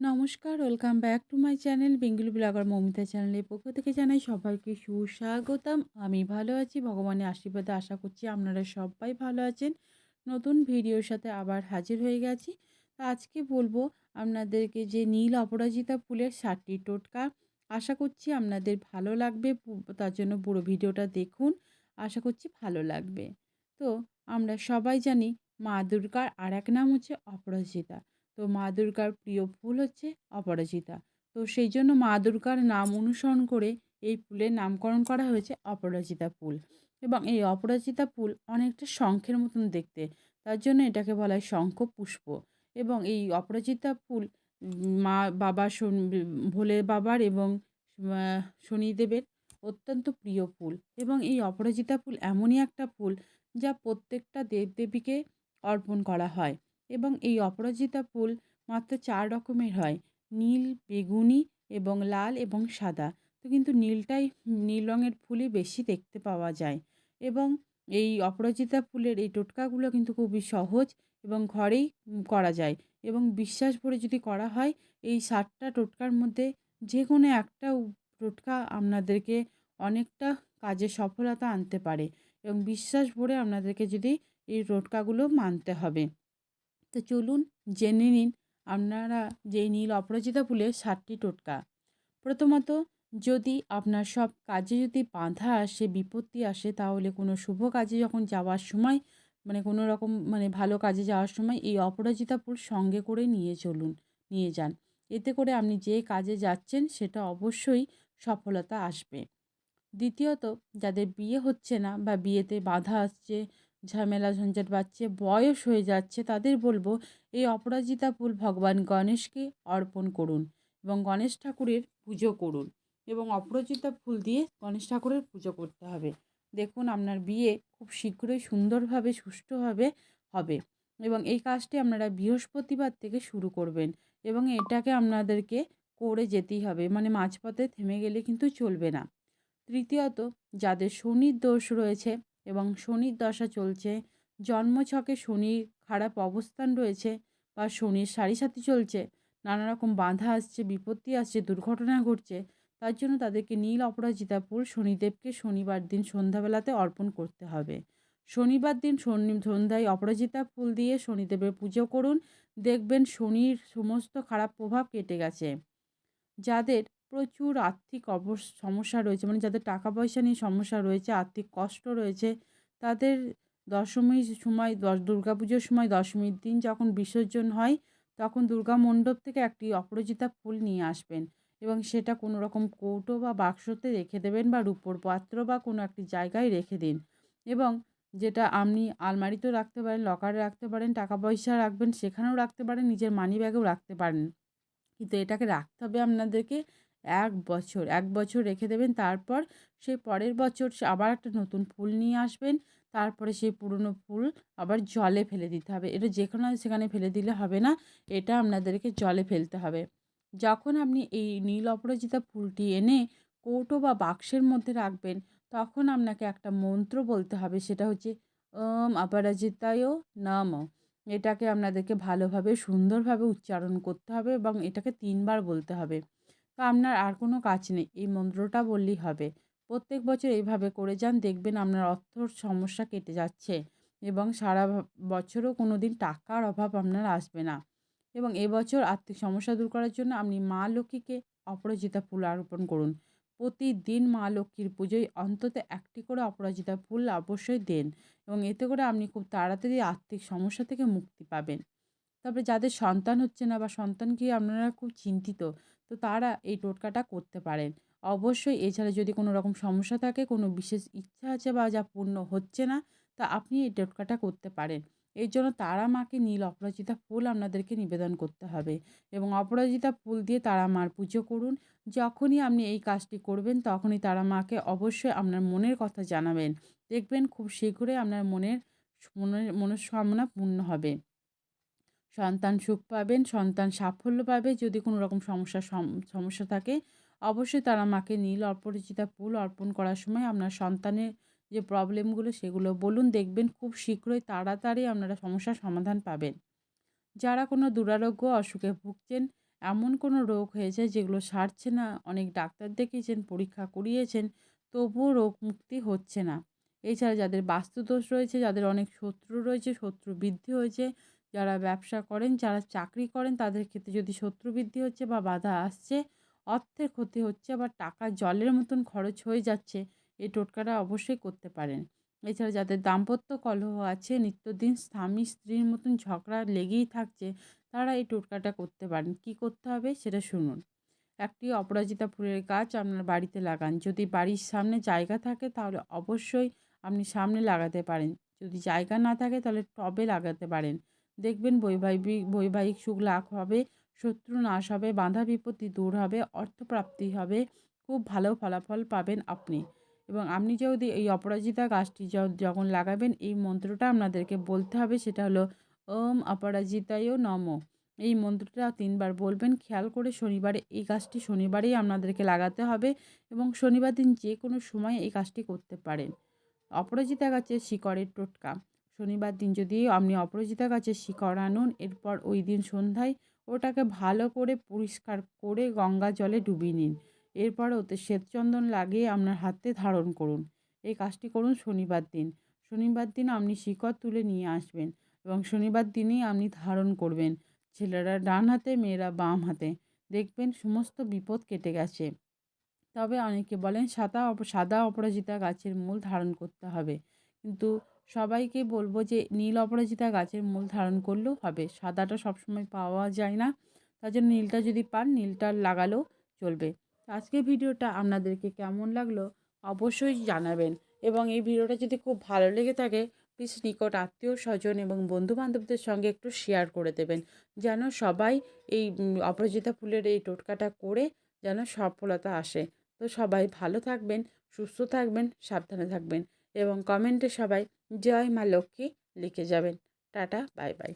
নমস্কার, welcome back to my channel Bengali blogger Momita চ্যানেলের পক্ষ থেকে জানাই সবাইকে সুস্বাগতম। আমি ভালো আছি, ভগবানের আশীর্বাদে আশা করছি আপনারা সবাই ভালো আছেন। নতুন ভিডিওর সাথে আবার হাজির হয়ে গেছি। আজকে বলব আপনাদেরকে যে নীল অপরাজিতা ফুলের ষাটটি টোটকা, আশা করছি আপনাদের ভালো লাগবে। তার জন্য পুরো ভিডিওটা দেখুন, আশা করছি ভালো লাগবে। তো আমরা সবাই জানি মা দুর্গার আর এক নাম হচ্ছে অপরাজিতা। তো মা দুর্গার প্রিয় ফুল হচ্ছে অপরাজিতা। তো সেই জন্য মা দুর্গার নাম অনুসরণ করে এই ফুলের নামকরণ করা হয়েছে অপরাজিতা ফুল। এবং এই অপরাজিতা ফুল অনেকটা শঙ্খের মতন দেখতে। তার জন্য এটাকে বলা হয় শঙ্খ পুষ্প। এবং এই অপরাজিতা ফুল মা বাবা ভোলে বাবার এবং শনিদেবের অত্যন্ত প্রিয় ফুল। এবং এই অপরাজিতা ফুল এমনই একটা ফুল যা প্রত্যেকটা দেবদেবীকে অর্পণ করা হয়। এবং এই অপরাজিতা ফুল মাত্র চার রকমের হয়। নীল, বেগুনি এবং লাল এবং সাদা। তো কিন্তু নীলটাই নীল রঙের ফুলই বেশি দেখতে পাওয়া যায়। এবং এই অপরাজিতা ফুলের এই টোটকাগুলো কিন্তু খুবই সহজ এবং ঘরেই করা যায়। এবং বিশ্বাস ভরে যদি করা হয়, এই সাতটা টোটকার মধ্যে যে কোনো একটা টোটকা আপনাদেরকে অনেকটা কাজে সফলতা আনতে পারে। এবং বিশ্বাস ভরে আপনাদেরকে যদি এই টোটকাগুলো মানতে হবে। তো চলুন জেনে নিন আপনারা যে নীল অপরাজিতা ফুলের সাতটি টোটকা। প্রথমত, যদি আপনার সব কাজে যদি বাধা আসে, বিপত্তি আসে, তাহলে কোনো শুভ কাজে যখন যাওয়ার সময় মানে কোনো রকম মানে ভালো কাজে যাওয়ার সময় এই অপরাজিতা ফুল সঙ্গে করে নিয়ে চলুন, নিয়ে যান। এতে করে আপনি যে কাজে যাচ্ছেন, সেটা অবশ্যই সফলতা আসবে। দ্বিতীয়ত, যাদের বিয়ে হচ্ছে না বা বিয়েতে বাধা আসছে ঝামেলা ঝঞ্ঝাট বাড়ছে, বয়স হয়ে যাচ্ছে, তাদের বলব এই অপরাজিতা ফুল ভগবান গণেশকে অর্পণ করুন এবং গণেশ ঠাকুরের পুজো করুন এবং অপরাজিতা ফুল দিয়ে গণেশ ঠাকুরের পুজো করতে হবে। দেখুন আপনার বিয়ে খুব শীঘ্রই সুন্দরভাবে, সুষ্ঠুভাবে হবে এবং এই কাজটি আপনারা বৃহস্পতিবার থেকে শুরু করবেন এবং এটাকে আপনাদেরকে করে যেতেই হবে মানে মাঝপথে থেমে গেলে কিন্তু চলবে না। তৃতীয়ত, যাদের শনির দোষ রয়েছে এবং শনির দশা চলছে। জন্মছকে শনির খারাপ অবস্থান রয়েছে বা শনির সাড়ে সাথে চলছে। নানা রকম বাধা আসছে, বিপত্তি আসছে, দুর্ঘটনা ঘটছে। তার জন্য তাদেরকে নীল অপরাজিতা ফুল শনিদেবকে শনিবার দিন সন্ধ্যাবেলাতে অর্পণ করতে হবে। শনিবার দিন শনি সন্ধ্যায় অপরাজিতা ফুল দিয়ে শনিদেবের পুজো করুন। দেখবেন শনির সমস্ত খারাপ প্রভাব কেটে গেছে। যাদের প্রচুর আর্থিক সমস্যা রয়েছে। মানে যাদের টাকা পয়সা নিয়ে সমস্যা রয়েছে, আর্থিক কষ্ট রয়েছে, তাদের দশমীর সময়, দশ দুর্গা পুজোর সময় দশমীর দিন যখন বিসর্জন হয়, তখন দুর্গা মণ্ডপ থেকে একটি অপরাজিতা ফুল নিয়ে আসবেন এবং সেটা কোনো রকম কৌটো বা বাক্সতে রেখে দেবেন বা রূপোর পাত্র বা কোনো একটি জায়গায় রেখে দিন এবং যেটা আপনি আলমারিতেও রাখতে পারেন, লকারে রাখতে পারেন টাকা পয়সা রাখবেন, সেখানেও রাখতে পারেন, নিজের মানি ব্যাগেও রাখতে পারেন। কিন্তু এটাকে রাখতে হবে আপনাদেরকে এক বছর এক বছর রেখে দেবেন। তারপর সেই পরের বছর সে আবার একটা নতুন ফুল নিয়ে আসবেন। তারপরে সেই পুরনো ফুল আবার জলে ফেলে দিতে হবে। এটা যেখানে সেখানে ফেলে দিলে হবে না। এটা আপনাদেরকে জলে ফেলতে হবে। যখন আপনি এই নীল অপরাজিতা ফুলটি এনে কৌটো বা বাক্সের মধ্যে রাখবেন, তখন আপনাকে একটা মন্ত্র বলতে হবে। সেটা হচ্ছে, ওম অপরাজিতায় নম। এটাকে আপনাদেরকে ভালোভাবে, সুন্দরভাবে উচ্চারণ করতে হবে এবং এটাকে তিনবার বলতে হবে। তো আপনার আর কোনো কাজ নেই। এই মন্ত্রটা বললেই হবে। প্রত্যেক বছর এইভাবে করে যান, দেখবেন আপনার অর্থর সমস্যা কেটে যাচ্ছে এবং সারা বছরও কোনো দিন টাকার অভাব আপনার আসবে না। এবং এবছর আর্থিক সমস্যা দূর করার জন্য আপনি মা লক্ষ্মীকে অপরাজিতা ফুল অর্পণ করুন। প্রতিদিন মা লক্ষ্মীর পুজোয় অন্তত একটি করে অপরাজিতা ফুল অবশ্যই দেন এবং এতে করে আপনি খুব তাড়াতাড়ি আর্থিক সমস্যা থেকে মুক্তি পাবেন। তারপরে যাদের সন্তান হচ্ছে না বা সন্তানকে আপনারা খুব চিন্তিত তো তারা এই টোটকাটা করতে পারেন। অবশ্যই এছাড়া যদি কোনো রকম সমস্যা থাকে, কোনো বিশেষ ইচ্ছা আছে বা যা পূর্ণ হচ্ছে না, তা আপনি এই টোটকাটা করতে পারেন। এর জন্য তারা মাকে নীল অপরাজিতা ফুল আপনাদেরকে নিবেদন করতে হবে এবং অপরাজিতা ফুল দিয়ে তারা মার পুজো করুন। যখনই আপনি এই কাজটি করবেন, তখনই তারা মাকে অবশ্যই আপনার মনের কথা জানাবেন। দেখবেন খুব শীঘ্রই আপনার মনের মনের মনস্কামনা পূর্ণ হবে। সন্তান সুখ পাবেন, সন্তান সাফল্য পাবে। যদি কোনো রকম সমস্যা, সম- সমস্যা থাকে, অবশ্যই তারা মাকে নীল অপরিচিতা ফুল অর্পণ করার সময় আপনার সন্তানের যে প্রবলেমগুলো, সেগুলো বলুন, দেখবেন খুব শীঘ্রই তাড়াতাড়ি আপনারা সমস্যার সমাধান পাবেন। যারা কোনো দুরারোগ্য অসুখে ভুগছেন, এমন কোনো রোগ হয়েছে যেগুলো সারছে না, অনেক ডাক্তার দেখিয়েছেন, পরীক্ষা করিয়েছেন, তবুও রোগ মুক্তি হচ্ছে না। এছাড়া যাদের বাস্তুদোষ রয়েছে, যাদের অনেক শত্রু রয়েছে, শত্রু বৃদ্ধি হয়েছে যারা ব্যবসা করেন, যারা চাকরি করেন, তাদের ক্ষেত্রে যদি শত্রু বৃদ্ধি হচ্ছে বা বাধা আসছে, অর্থের ক্ষতি হচ্ছে বা টাকা জলের মতন খরচ হয়ে যাচ্ছে, এই টোটকাটা অবশ্যই করতে পারেন। এছাড়া যাদের দাম্পত্য কলহ আছে, নিত্যদিন স্বামী স্ত্রীর মতন ঝগড়া লেগেই থাকছে, তারা এই টোটকাটা করতে পারেন। কি করতে হবে সেটা শুনুন। একটি অপরাজিতা ফুলের গাছ আপনার বাড়িতে লাগান। যদি বাড়ির সামনে জায়গা থাকে, তাহলে অবশ্যই আপনি সামনে লাগাতে পারেন। যদি জায়গা না থাকে, তাহলে টবে লাগাতে পারেন। দেখবেন বৈবাহিক বৈবাহিক সুখ লাভ হবে, শত্রু নাশ হবে, বাধা বিপত্তি দূর হবে, অর্থপ্রাপ্তি হবে, খুব ভালো ফলাফল পাবেন আপনি। এবং আপনি যদি এই অপরাজিতা গাছটি যখন লাগাবেন, এই মন্ত্রটা আপনাদেরকে বলতে হবে, সেটা হলো, ওম অপরাজিতায় নম। এই মন্ত্রটা তিনবার বলবেন, খেয়াল করে শনিবারে, এই কাজটি শনিবারেই আপনাদেরকে লাগাতে হবে এবং শনিবার দিন যে কোনো সময় এই কাজটি করতে পারেন। অপরাজিতা গাছের শিকড়ের টোটকা। শনিবার দিন যদি আপনি অপরাজিতা গাছের শিকড় আনুন, এরপর ওই দিন সন্ধ্যায় ওটাকে ভালো করে পরিষ্কার করে গঙ্গা জলে ডুবিয়ে নিন। এরপর ওতে শ্বেতচন্দন লাগিয়ে আপনার হাতে ধারণ করুন। এই কাজটি করুন শনিবার দিন। শনিবার দিন আপনি শিকড় তুলে নিয়ে আসবেন এবং শনিবার দিনই আপনি ধারণ করবেন ছেলেরা ডান হাতে, মেয়েরা বাম হাতে। দেখবেন সমস্ত বিপদ কেটে গেছে। তবে অনেকে বলেন, সাদা সাদা অপরাজিতা গাছের মূল ধারণ করতে হবে। কিন্তু সবাইকে বলব যে নীল অপরাজিতা গাছের মূল ধারণ করলেও হবে। সাদাটা সবসময় পাওয়া যায় না। তার জন্য নীলটা যদি পান, নীলটা লাগালেও চলবে। আজকের ভিডিওটা আপনাদেরকে কেমন লাগল অবশ্যই জানাবেন এবং এই ভিডিওটা যদি খুব ভালো লেগে থাকে প্লিজ নিকট আত্মীয়, স্বজন এবং বন্ধুবান্ধবদের সঙ্গে একটু শেয়ার করে দেবেন। যেন সবাই এই অপরাজিতা ফুলের এই টোটকাটা করে যেন সফলতা আসে। তো সবাই ভালো থাকবেন, সুস্থ থাকবেন, সাবধানে থাকবেন এবং কমেন্টে সবাই জয় মা লক্ষ্মী লিখে যাবেন। Tata bye bye.